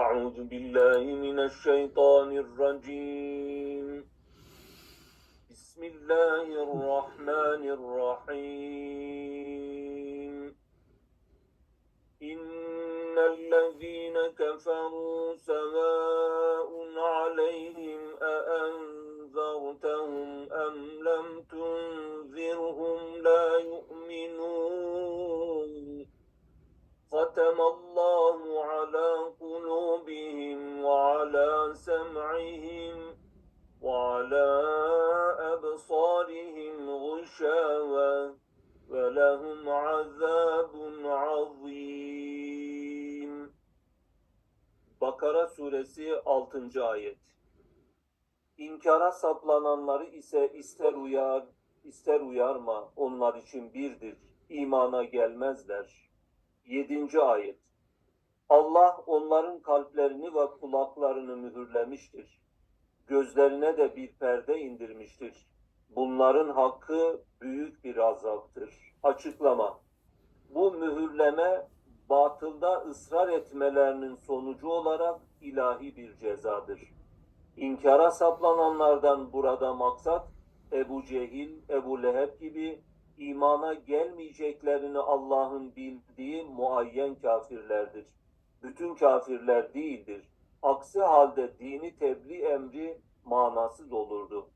أعوذ بالله من الشيطان الرجيم. بسم الله الرحمن الرحيم. إن الذين كفروا سواء عليهم أأنذرتهم أم لم تنذرهم لا يؤمنون. ختم الله على قلوبهم وعلى سمعهم وعلى أبصارهم غشاوة ولهم عذاب عظيم Bakara suresi 6. ayet İnkara saplananları ise ister uyar, ister uyarma, onlar için birdir. İmana gelmezler. 7. ayet Allah onların kalplerini ve kulaklarını mühürlemiştir. Gözlerine de bir perde indirmiştir. Bunların hakkı büyük bir azaptır. Açıklama Bu mühürleme batılda ısrar etmelerinin sonucu olarak ilahi bir cezadır. İnkara saplananlardan burada maksat Ebu Cehil, Ebu Leheb gibi imana gelmeyeceklerini Allah'ın bildiği muayyen kafirlerdir. Bütün kafirler değildir. Aksi halde dini tebliğ emri manasız olurdu.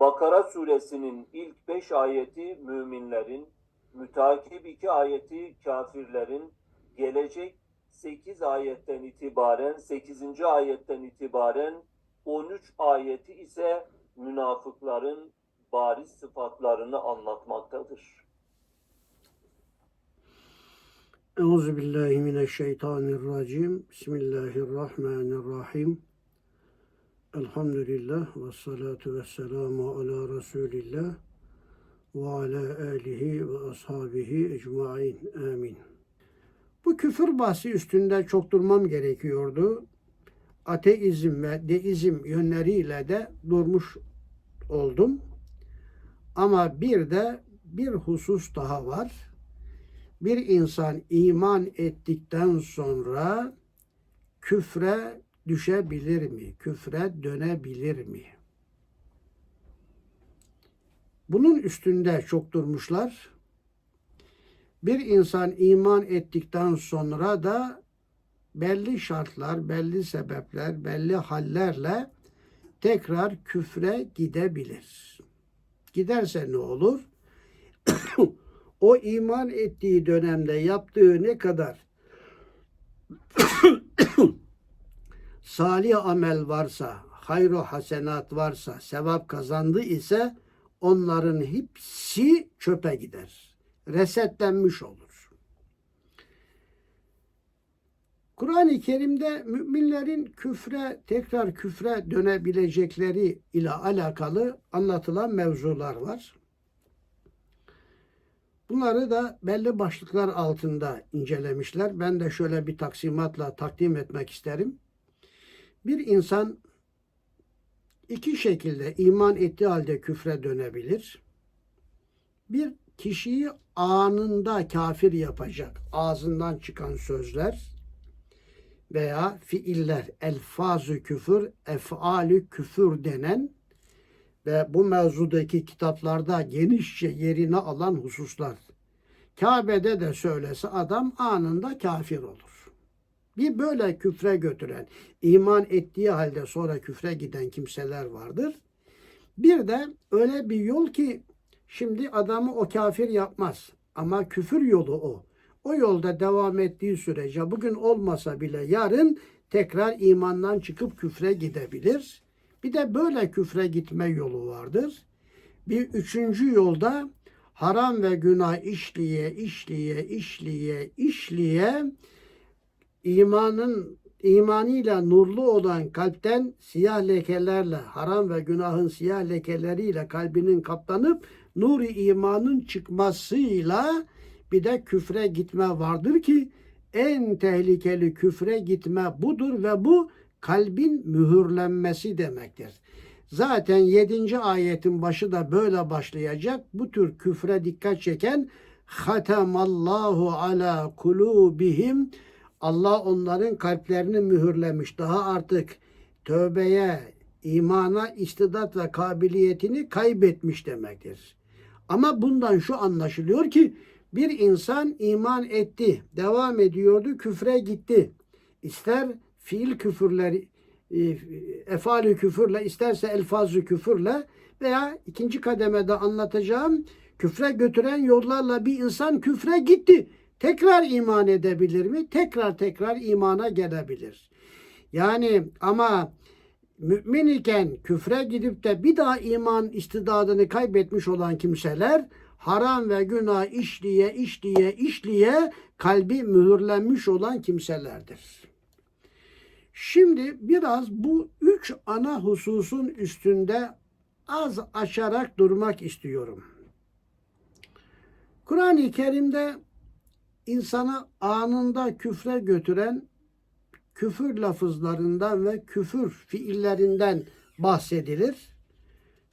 Bakara suresinin ilk beş ayeti müminlerin, mütakip iki ayeti kafirlerin, gelecek 8 ayetten itibaren 8. ayetten itibaren 13 ayeti ise münafıkların bariz sıfatlarını anlatmaktadır. Euzu billahi mineşşeytanirracim. Bismillahirrahmanirrahim. Elhamdülillah ve salatu ve selamu ala Resulillah ve ala alihi ve ashabihi ecmain. Amin. Bu küfür bahsi üstünde çok durmam gerekiyordu. Ateizm ve deizm yönleriyle de durmuş oldum. Ama bir de bir husus daha var. Bir insan iman ettikten sonra küfre düşebilir mi? Küfre dönebilir mi? Bunun üstünde çok durmuşlar. Bir insan iman ettikten sonra da belli şartlar, belli sebepler, belli hallerle tekrar küfre gidebilir. Giderse ne olur? o iman ettiği dönemde yaptığı ne kadar salih amel varsa, hayru hasenat varsa, sevap kazandı ise onların hepsi çöpe gider. Resetlenmiş olur. Kur'an-ı Kerim'de müminlerin küfre, tekrar küfre dönebilecekleri ile alakalı anlatılan mevzular var. Bunları da belli başlıklar altında incelemişler. Ben de şöyle bir taksimatla takdim etmek isterim. Bir insan iki şekilde iman ettiği halde küfre dönebilir. Bir kişiyi anında kafir yapacak ağzından çıkan sözler veya fiiller, elfazı küfür, efalü küfür denen ve bu mevzudaki kitaplarda genişçe yerini alan hususlar. Kabe'de de söylese adam anında kafir olur. Bir böyle küfre götüren, iman ettiği halde sonra küfre giden kimseler vardır. Bir de öyle bir yol ki şimdi adamı o kafir yapmaz. Ama küfür yolu o. O yolda devam ettiği sürece bugün olmasa bile yarın tekrar imandan çıkıp küfre gidebilir. Bir de böyle küfre gitme yolu vardır. Bir üçüncü yolda haram ve günah işliye, işliye, işliye, işliye imanın imanıyla nurlu olan kalpten siyah lekelerle, haram ve günahın siyah lekeleriyle kalbinin kaplanıp nuri imanın çıkmasıyla bir de küfre gitme vardır ki en tehlikeli küfre gitme budur ve bu kalbin mühürlenmesi demektir. Zaten 7. ayetin başı da böyle başlayacak. Bu tür küfre dikkat çeken Hatemallahu ala kulubihim Allah onların kalplerini mühürlemiş. Daha artık tövbeye, imana istidat ve kabiliyetini kaybetmiş demektir. Ama bundan şu anlaşılıyor ki bir insan iman etti, devam ediyordu, küfre gitti. İster fiil küfürler, e, efali küfürle, isterse elfazı küfürle veya ikinci kademede anlatacağım küfre götüren yollarla bir insan küfre gitti. Tekrar iman edebilir mi? Tekrar tekrar imana gelebilir. Yani ama mümin iken küfre gidip de bir daha iman istidadını kaybetmiş olan kimseler haram ve günah işliye işliye işliye kalbi mühürlenmiş olan kimselerdir. Şimdi biraz bu üç ana hususun üstünde az açarak durmak istiyorum. Kur'an-ı Kerim'de insanı anında küfre götüren küfür lafızlarından ve küfür fiillerinden bahsedilir.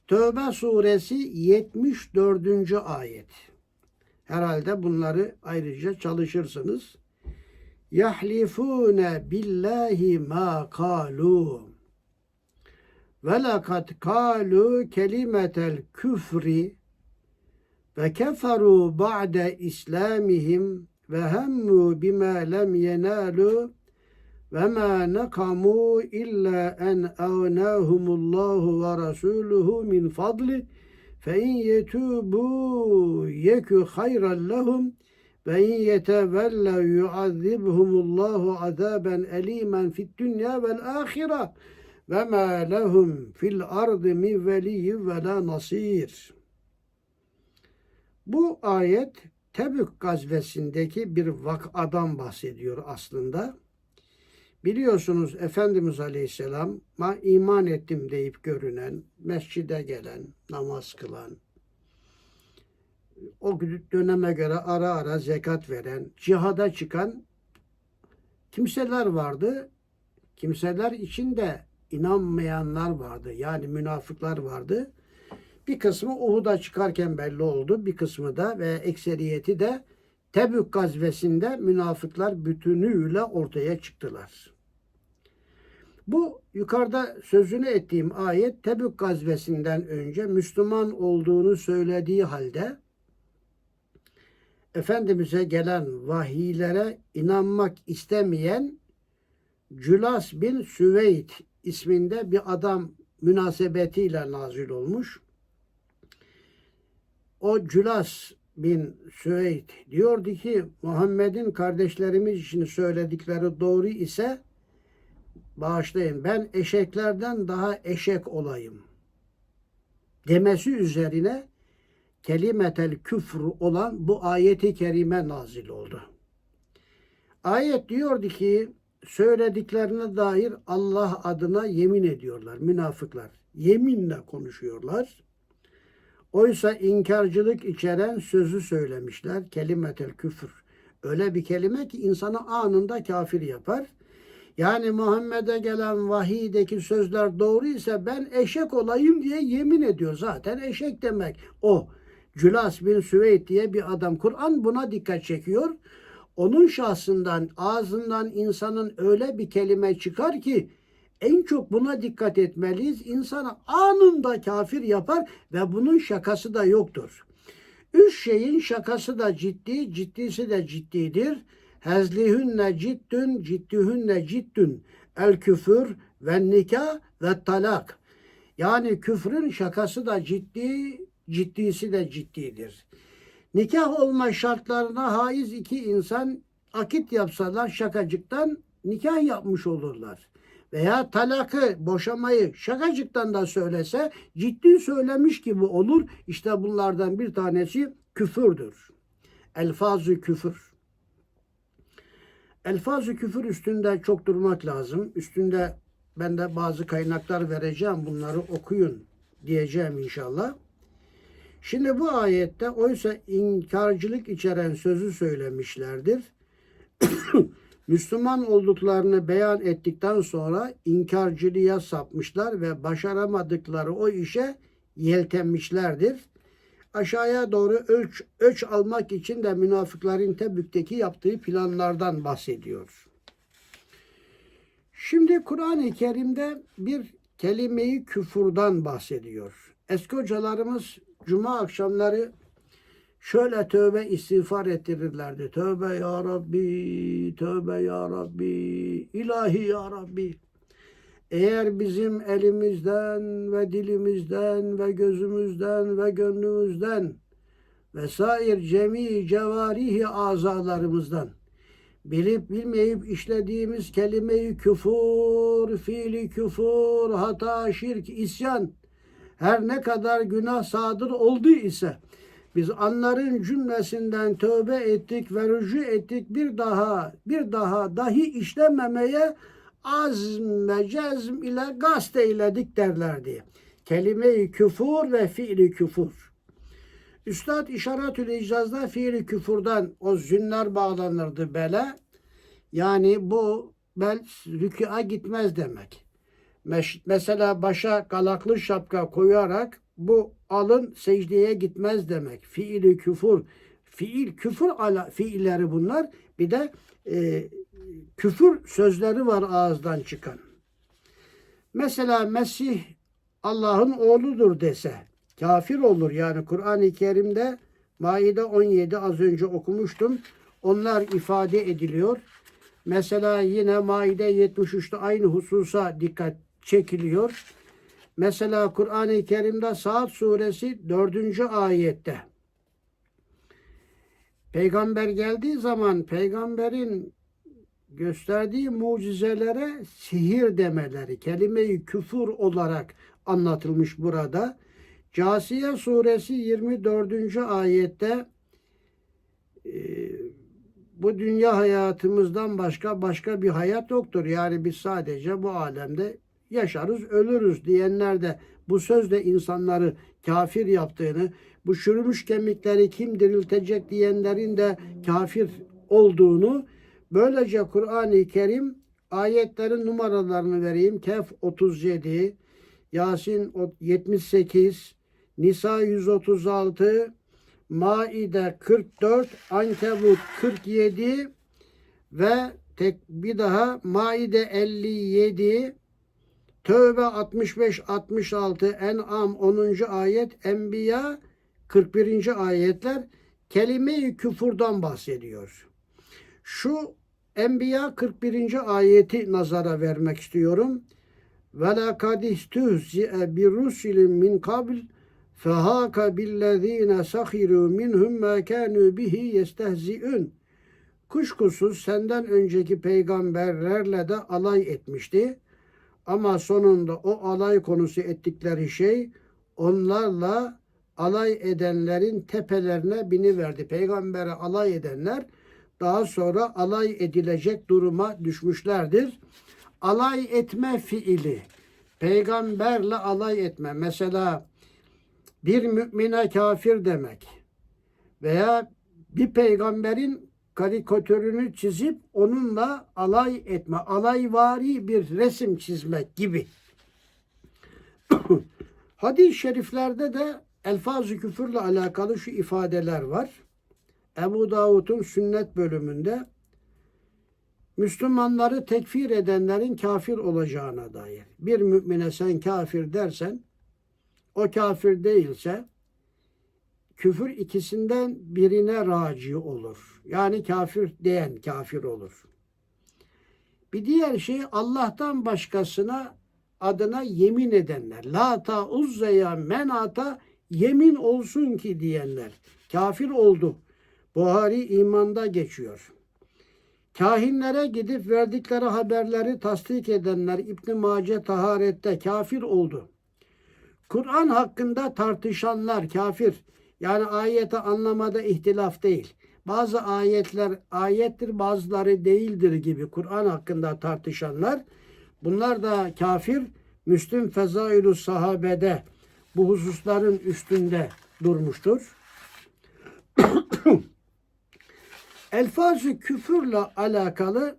Tövbe suresi 74. ayet. Herhalde bunları ayrıca çalışırsınız. Yahlifune billahi ma kalu ve lekad kalu kelimetel küfri ve keferu ba'de islamihim ve hemmu bima lem yenalu ve ma nakamu illa en ağnahumullahu ve rasuluhu min fadli fe in yetubu yeku hayran lehum ve in yetevellev yuazibhumullahu azaben elimen fid dünya vel ahire ve ma lehum fil ardı min veliyyin ve la nasir. Bu ayet Tebük gazvesindeki bir vakadan bahsediyor aslında. Biliyorsunuz Efendimiz Aleyhisselam ma iman ettim deyip görünen, mescide gelen, namaz kılan, o döneme göre ara ara zekat veren, cihada çıkan kimseler vardı. Kimseler içinde inanmayanlar vardı. Yani münafıklar vardı. Bir kısmı Uhud'a çıkarken belli oldu. Bir kısmı da ve ekseriyeti de Tebük gazvesinde münafıklar bütünüyle ortaya çıktılar. Bu yukarıda sözünü ettiğim ayet Tebük gazvesinden önce Müslüman olduğunu söylediği halde Efendimiz'e gelen vahiylere inanmak istemeyen Cülas bin Süveyd isminde bir adam münasebetiyle nazil olmuş. O Cülas bin Süveyd diyordu ki Muhammed'in kardeşlerimiz için söyledikleri doğru ise bağışlayın ben eşeklerden daha eşek olayım demesi üzerine kelimetel küfr olan bu ayeti kerime nazil oldu. Ayet diyordu ki söylediklerine dair Allah adına yemin ediyorlar münafıklar. Yeminle konuşuyorlar. Oysa inkarcılık içeren sözü söylemişler. Kelimetel küfür. Öyle bir kelime ki insanı anında kafir yapar. Yani Muhammed'e gelen vahiydeki sözler doğru ise ben eşek olayım diye yemin ediyor. Zaten eşek demek o. Cülas bin Süveyd diye bir adam. Kur'an buna dikkat çekiyor. Onun şahsından, ağzından insanın öyle bir kelime çıkar ki en çok buna dikkat etmeliyiz. İnsanı anında kafir yapar ve bunun şakası da yoktur. Üç şeyin şakası da ciddi, ciddisi de ciddidir. Hezlihünne ciddün, ciddihünne ciddün. El küfür ve nikah ve talak. Yani küfrün şakası da ciddi, ciddisi de ciddidir. Nikah olma şartlarına haiz iki insan akit yapsalar şakacıktan nikah yapmış olurlar. Veya talakı, boşamayı şakacıktan da söylese ciddi söylemiş gibi olur. İşte bunlardan bir tanesi küfürdür. Elfazı küfür. Elfazı küfür üstünde çok durmak lazım. Üstünde ben de bazı kaynaklar vereceğim. Bunları okuyun diyeceğim inşallah. Şimdi bu ayette oysa inkarcılık içeren sözü söylemişlerdir. Müslüman olduklarını beyan ettikten sonra inkarcılığa sapmışlar ve başaramadıkları o işe yeltenmişlerdir. Aşağıya doğru ölç, ölç almak için de münafıkların Tebük'teki yaptığı planlardan bahsediyor. Şimdi Kur'an-ı Kerim'de bir kelimeyi küfurdan bahsediyor. Eski hocalarımız cuma akşamları şöyle tövbe istiğfar ettirirlerdi. Tövbe ya Rabbi, tövbe ya Rabbi, ilahi ya Rabbi. Eğer bizim elimizden ve dilimizden ve gözümüzden ve gönlümüzden vesair cemi cevarihi azalarımızdan bilip bilmeyip işlediğimiz kelimeyi küfür, fiili küfür, hata, şirk, isyan her ne kadar günah sadır oldu ise biz anların cümlesinden tövbe ettik ve rücu ettik bir daha bir daha dahi işlememeye azm ve cezm ile gast eyledik derlerdi. Kelime-i küfür ve fiili küfür. Üstad İşaretül İcaz'da fiili küfürden o zünler bağlanırdı bele. Yani bu bel rükûa gitmez demek. Mesela başa galaklı şapka koyarak bu alın secdeye gitmez demek. Fiili küfür. Fiil küfür ala fiilleri bunlar. Bir de e, küfür sözleri var ağızdan çıkan. Mesela Mesih Allah'ın oğludur dese kafir olur. Yani Kur'an-ı Kerim'de Maide 17 az önce okumuştum. Onlar ifade ediliyor. Mesela yine Maide 73'te aynı hususa dikkat çekiliyor. Mesela Kur'an-ı Kerim'de Saat suresi 4. ayette Peygamber geldiği zaman peygamberin gösterdiği mucizelere sihir demeleri, kelime-i küfür olarak anlatılmış burada. Casiye suresi 24. ayette e, bu dünya hayatımızdan başka başka bir hayat yoktur. Yani biz sadece bu alemde yaşarız, ölürüz diyenler de bu sözle insanları kafir yaptığını, bu çürümüş kemikleri kim diriltecek diyenlerin de kafir olduğunu böylece Kur'an-ı Kerim ayetlerin numaralarını vereyim. Kehf 37, Yasin 78, Nisa 136, Maide 44, Ankebut 47 ve tek bir daha Maide 57, Tövbe 65 66, En'am 10. ayet, Enbiya 41. ayetler kelime-i küfurdan bahsediyor. Şu Enbiya 41. ayeti nazara vermek istiyorum. Ve la kadistühzi'e bir rusulin min kabl fehaka billezine sahiru minhum ma kanu bihi yestehzi'un. Kuşkusuz senden önceki peygamberlerle de alay etmişti. Ama sonunda o alay konusu ettikleri şey onlarla alay edenlerin tepelerine biniverdi. Peygambere alay edenler daha sonra alay edilecek duruma düşmüşlerdir. Alay etme fiili, peygamberle alay etme. Mesela bir mümine kafir demek veya bir peygamberin karikatürünü çizip onunla alay etme, alayvari bir resim çizmek gibi. Hadis-i şeriflerde de elfaz-ı küfürle alakalı şu ifadeler var. Ebu Davud'un sünnet bölümünde Müslümanları tekfir edenlerin kafir olacağına dair. Bir mümine sen kafir dersen o kafir değilse küfür ikisinden birine raci olur. Yani kafir diyen kafir olur. Bir diğer şey Allah'tan başkasına adına yemin edenler. Lata uzzeya menata yemin olsun ki diyenler. Kafir oldu. Buhari imanda geçiyor. Kahinlere gidip verdikleri haberleri tasdik edenler İbn Mace taharette kafir oldu. Kur'an hakkında tartışanlar kafir. Yani ayeti anlamada ihtilaf değil. Bazı ayetler ayettir bazıları değildir gibi Kur'an hakkında tartışanlar bunlar da kafir. Müslüm Fezailü Sahabe'de bu hususların üstünde durmuştur. Elfaz-ı küfürle alakalı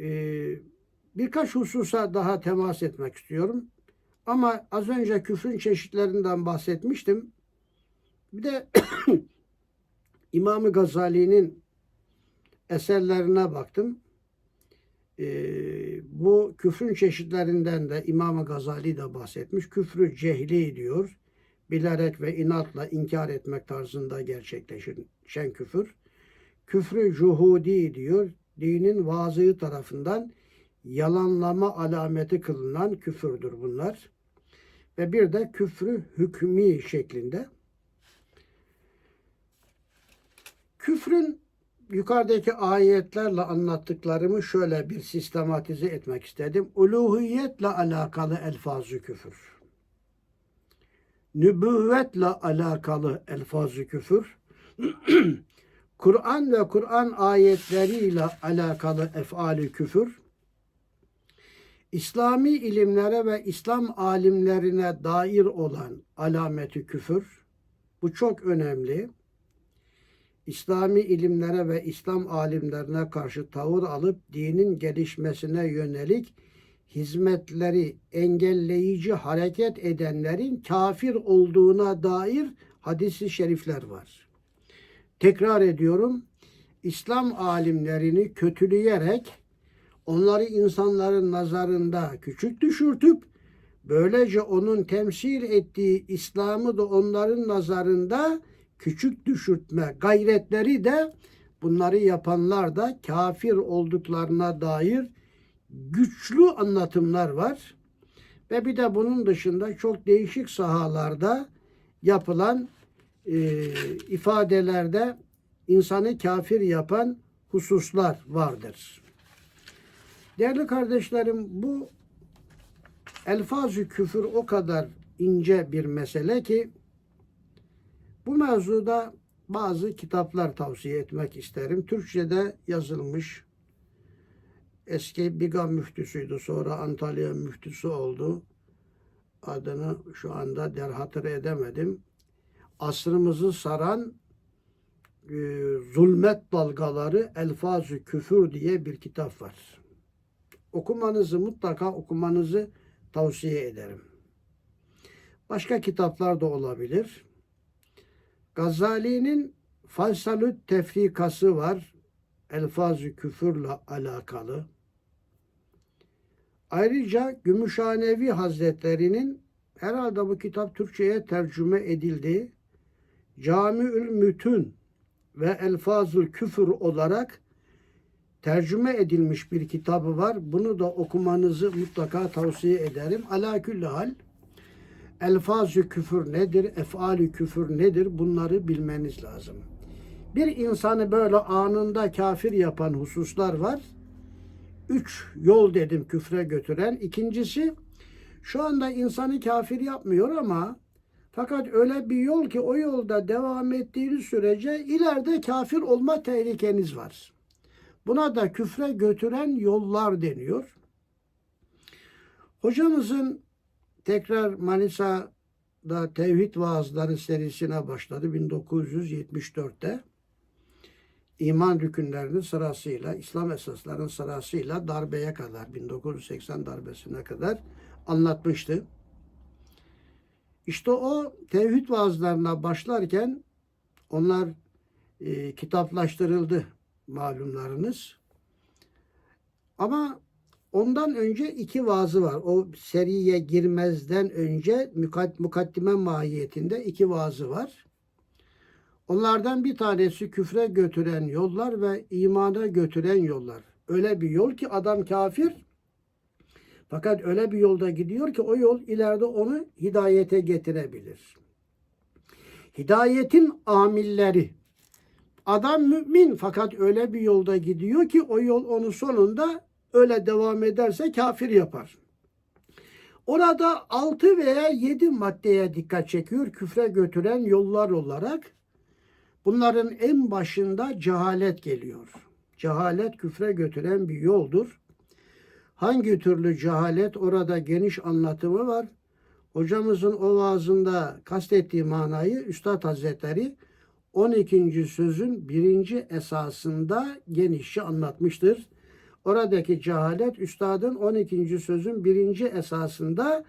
e, birkaç hususa daha temas etmek istiyorum. Ama az önce küfrün çeşitlerinden bahsetmiştim. Bir de İmam-ı Gazali'nin eserlerine baktım. e, bu küfrün çeşitlerinden de İmam Gazali de bahsetmiş. Küfrü cehli diyor. Bilerek ve inatla inkar etmek tarzında gerçekleşen küfür. Küfrü cuhudi diyor. Dinin vazığı tarafından yalanlama alameti kılınan küfürdür bunlar. Ve bir de küfrü hükmü şeklinde. Küfrün yukarıdaki ayetlerle anlattıklarımı şöyle bir sistematize etmek istedim. Uluhiyetle alakalı elfazı küfür. Nübüvvetle alakalı elfazı küfür. Kur'an ve Kur'an ayetleriyle alakalı efali küfür. İslami ilimlere ve İslam alimlerine dair olan alameti küfür. Bu çok önemli. İslami ilimlere ve İslam alimlerine karşı tavır alıp dinin gelişmesine yönelik hizmetleri engelleyici hareket edenlerin kafir olduğuna dair hadisi şerifler var. Tekrar ediyorum. İslam alimlerini kötüleyerek onları insanların nazarında küçük düşürtüp böylece onun temsil ettiği İslam'ı da onların nazarında küçük düşürtme gayretleri de bunları yapanlar da kafir olduklarına dair güçlü anlatımlar var. Ve bir de bunun dışında çok değişik sahalarda yapılan e, ifadelerde insanı kafir yapan hususlar vardır. Değerli kardeşlerim bu elfaz-ı küfür o kadar ince bir mesele ki bu mevzuda bazı kitaplar tavsiye etmek isterim. Türkçe'de yazılmış eski Biga müftüsüydü. Sonra Antalya müftüsü oldu. Adını şu anda derhatır edemedim. Asrımızı saran e, zulmet dalgaları elfaz-ı küfür diye bir kitap var. Okumanızı mutlaka okumanızı tavsiye ederim. Başka kitaplar da olabilir. Gazali'nin Falsalüt tefrikası var. Elfaz-ı küfürle alakalı. Ayrıca Gümüşhanevi Hazretleri'nin herhalde bu kitap Türkçe'ye tercüme edildi. Camiül Mütün ve Elfazül Küfür olarak tercüme edilmiş bir kitabı var. Bunu da okumanızı mutlaka tavsiye ederim. Ala külli hal elfaz-ı küfür nedir, efal-ü küfür nedir bunları bilmeniz lazım. Bir insanı böyle anında kafir yapan hususlar var. Üç yol dedim küfre götüren. İkincisi şu anda insanı kafir yapmıyor ama fakat öyle bir yol ki o yolda devam ettiğiniz sürece ileride kafir olma tehlikeniz var. Buna da küfre götüren yollar deniyor. Hocamızın tekrar Manisa'da Tevhid Vaazları serisine başladı 1974'te. İman rükünlerinin sırasıyla, İslam esaslarının sırasıyla darbeye kadar, 1980 darbesine kadar anlatmıştı. İşte o tevhid vaazlarına başlarken onlar e, kitaplaştırıldı malumlarınız. Ama ondan önce iki vaazı var. O seriye girmezden önce mukaddime mahiyetinde iki vaazı var. Onlardan bir tanesi küfre götüren yollar ve imana götüren yollar. Öyle bir yol ki adam kafir fakat öyle bir yolda gidiyor ki o yol ileride onu hidayete getirebilir. Hidayetin amilleri. Adam mümin fakat öyle bir yolda gidiyor ki o yol onu sonunda öyle devam ederse kafir yapar. Orada 6 veya 7 maddeye dikkat çekiyor küfre götüren yollar olarak. Bunların en başında cehalet geliyor. Cehalet küfre götüren bir yoldur. Hangi türlü cehalet orada geniş anlatımı var. Hocamızın o vaazında kastettiği manayı Üstad Hazretleri 12. sözün birinci esasında genişçe anlatmıştır. Oradaki cehalet Üstadın 12. sözün birinci esasında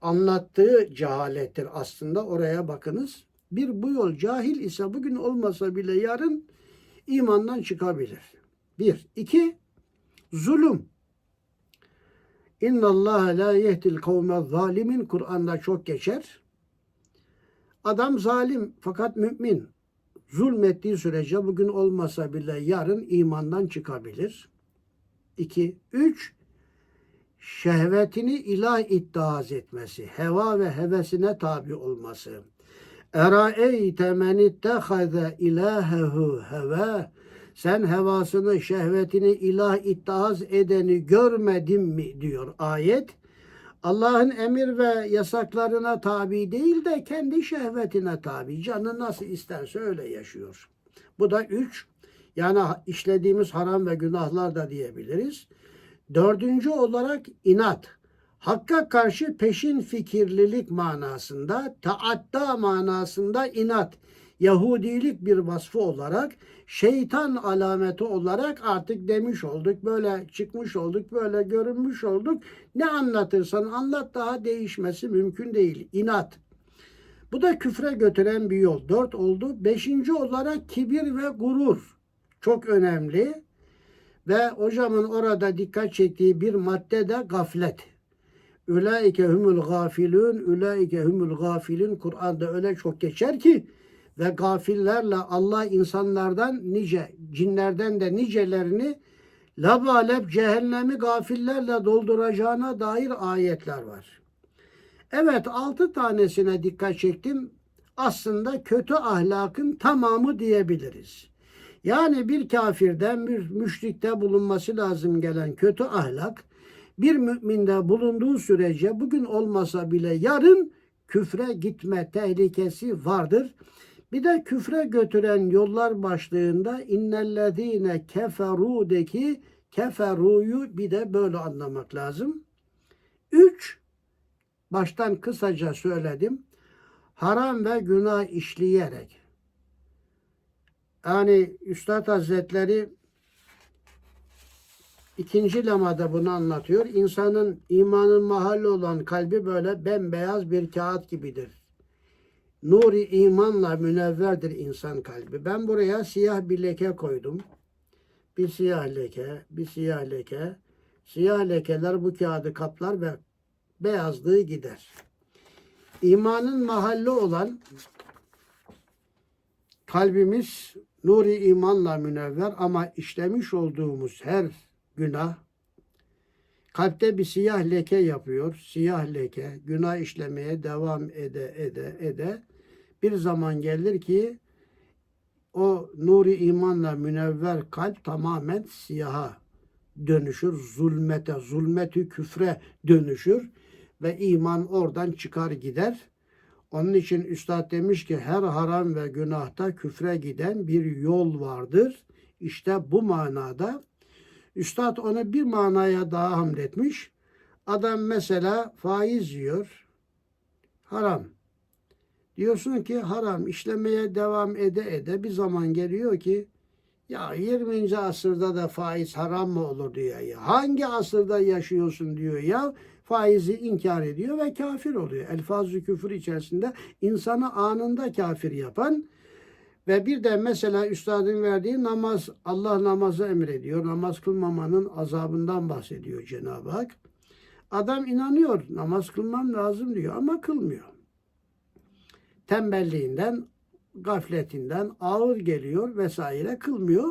anlattığı cehalettir aslında. Oraya bakınız. Bir bu yol cahil ise bugün olmasa bile yarın imandan çıkabilir. Bir. iki Zulüm. İnna Allah la yehdil kavme zalimin Kur'an'da çok geçer. Adam zalim fakat mümin. Zulmettiği sürece bugün olmasa bile yarın imandan çıkabilir. 2. 3. Şehvetini ilah iddiaz etmesi, heva ve hevesine tabi olması. Eraeyte men ittehaze ilahehu heva. Sen hevasını, şehvetini ilah iddiaz edeni görmedin mi diyor ayet. Allah'ın emir ve yasaklarına tabi değil de kendi şehvetine tabi. Canı nasıl isterse öyle yaşıyor. Bu da üç. Yani işlediğimiz haram ve günahlar da diyebiliriz. Dördüncü olarak inat. Hakka karşı peşin fikirlilik manasında, taatta manasında inat. Yahudilik bir vasfı olarak, şeytan alameti olarak artık demiş olduk, böyle çıkmış olduk, böyle görünmüş olduk. Ne anlatırsan anlat daha değişmesi mümkün değil. İnat. Bu da küfre götüren bir yol. Dört oldu. Beşinci olarak kibir ve gurur. Çok önemli. Ve hocamın orada dikkat çektiği bir madde de gaflet. Ülaike humul gafilun, ülaike humul gafilun Kur'an'da öyle çok geçer ki ve gafillerle Allah insanlardan nice, cinlerden de nicelerini labalep cehennemi gafillerle dolduracağına dair ayetler var. Evet altı tanesine dikkat çektim. Aslında kötü ahlakın tamamı diyebiliriz. Yani bir kafirden bir müşrikte bulunması lazım gelen kötü ahlak bir müminde bulunduğu sürece bugün olmasa bile yarın küfre gitme tehlikesi vardır. Bir de küfre götüren yollar başlığında innellezine keferu'deki keferu'yu bir de böyle anlamak lazım. Üç, baştan kısaca söyledim. Haram ve günah işleyerek. Yani Üstad Hazretleri ikinci lemada bunu anlatıyor. İnsanın imanın mahalli olan kalbi böyle bembeyaz bir kağıt gibidir. Nuri imanla münevverdir insan kalbi. Ben buraya siyah bir leke koydum. Bir siyah leke, bir siyah leke. Siyah lekeler bu kağıdı kaplar ve beyazlığı gider. İmanın mahalli olan kalbimiz nuri imanla münevver ama işlemiş olduğumuz her günah kalpte bir siyah leke yapıyor. Siyah leke günah işlemeye devam ede ede ede bir zaman gelir ki o nuri imanla münevver kalp tamamen siyaha dönüşür. Zulmete, zulmetü küfre dönüşür ve iman oradan çıkar gider. Onun için Üstad demiş ki her haram ve günahta küfre giden bir yol vardır. İşte bu manada Üstad onu bir manaya daha hamletmiş. Adam mesela faiz yiyor. Haram. Diyorsun ki haram işlemeye devam ede ede bir zaman geliyor ki ya 20. asırda da faiz haram mı olur diyor ya. Hangi asırda yaşıyorsun diyor ya. Faizi inkar ediyor ve kafir oluyor. Elfaz-ı küfür içerisinde insanı anında kafir yapan ve bir de mesela üstadın verdiği namaz, Allah namazı emrediyor. Namaz kılmamanın azabından bahsediyor Cenab-ı Hak. Adam inanıyor, namaz kılmam lazım diyor ama kılmıyor. Tembelliğinden, gafletinden ağır geliyor vesaire kılmıyor.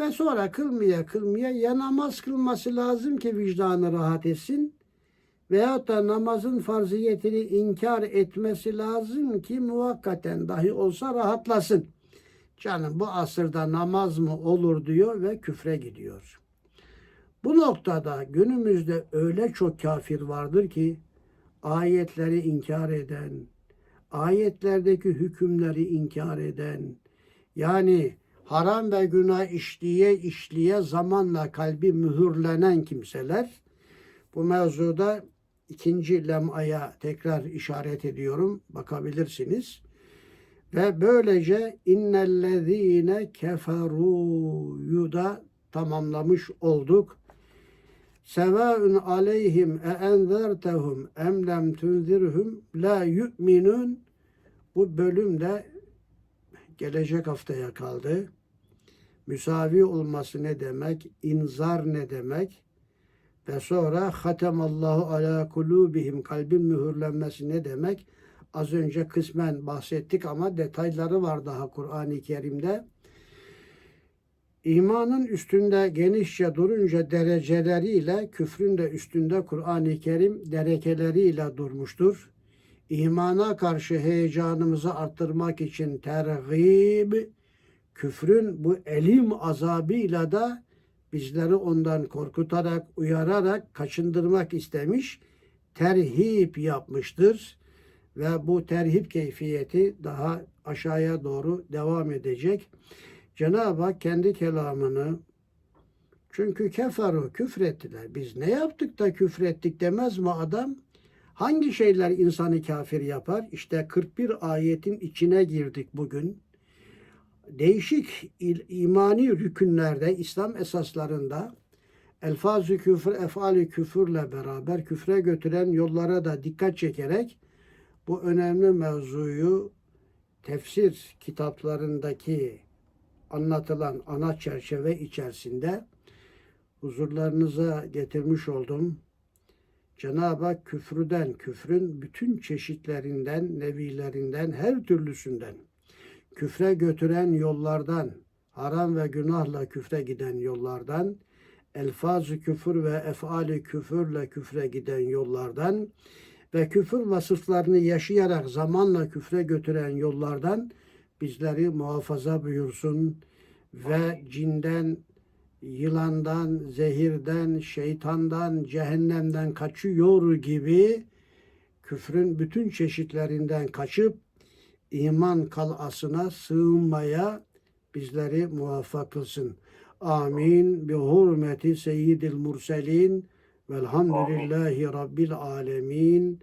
Ve sonra kılmaya kılmaya ya namaz kılması lazım ki vicdanı rahat etsin veyahut da namazın farziyetini inkar etmesi lazım ki muvakkaten dahi olsa rahatlasın. Canım bu asırda namaz mı olur diyor ve küfre gidiyor. Bu noktada günümüzde öyle çok kafir vardır ki ayetleri inkar eden, ayetlerdeki hükümleri inkar eden, yani haram ve günah işliye işliye zamanla kalbi mühürlenen kimseler bu mevzuda ikinci lemaya tekrar işaret ediyorum. Bakabilirsiniz. Ve böylece innellezine keferu'yu da tamamlamış olduk. Sevaun aleyhim e enzertehum em lem tunzirhum la yu'minun. Bu bölümde gelecek haftaya kaldı. Müsavi olması ne demek? İnzar ne demek? Ve sonra hatemallahu ala kulubihim kalbin mühürlenmesi ne demek? Az önce kısmen bahsettik ama detayları var daha Kur'an-ı Kerim'de. İmanın üstünde genişçe durunca dereceleriyle küfrün de üstünde Kur'an-ı Kerim derekeleriyle durmuştur. İmana karşı heyecanımızı arttırmak için tergib, küfrün bu elim azabıyla da bizleri ondan korkutarak, uyararak, kaçındırmak istemiş, terhip yapmıştır. Ve bu terhip keyfiyeti daha aşağıya doğru devam edecek. Cenab-ı Hak kendi kelamını çünkü keferu küfrettiler. Biz ne yaptık da küfrettik demez mi adam? Hangi şeyler insanı kafir yapar? İşte 41 ayetin içine girdik bugün. Değişik imani rükünlerde, İslam esaslarında elfaz-ı küfür, efal-i küfürle beraber küfre götüren yollara da dikkat çekerek bu önemli mevzuyu tefsir kitaplarındaki anlatılan ana çerçeve içerisinde huzurlarınıza getirmiş oldum. Cenab-ı Hak küfrüden, küfrün bütün çeşitlerinden, nevilerinden, her türlüsünden, küfre götüren yollardan, haram ve günahla küfre giden yollardan, elfaz-ı küfür ve efali küfürle küfre giden yollardan ve küfür vasıflarını yaşayarak zamanla küfre götüren yollardan bizleri muhafaza buyursun ve cinden, yılandan, zehirden, şeytandan, cehennemden kaçıyor gibi küfrün bütün çeşitlerinden kaçıp iman kalasına sığınmaya bizleri muvaffak kılsın. Amin. Bi hurmeti seyyidil murselin velhamdülillahi rabbil alemin.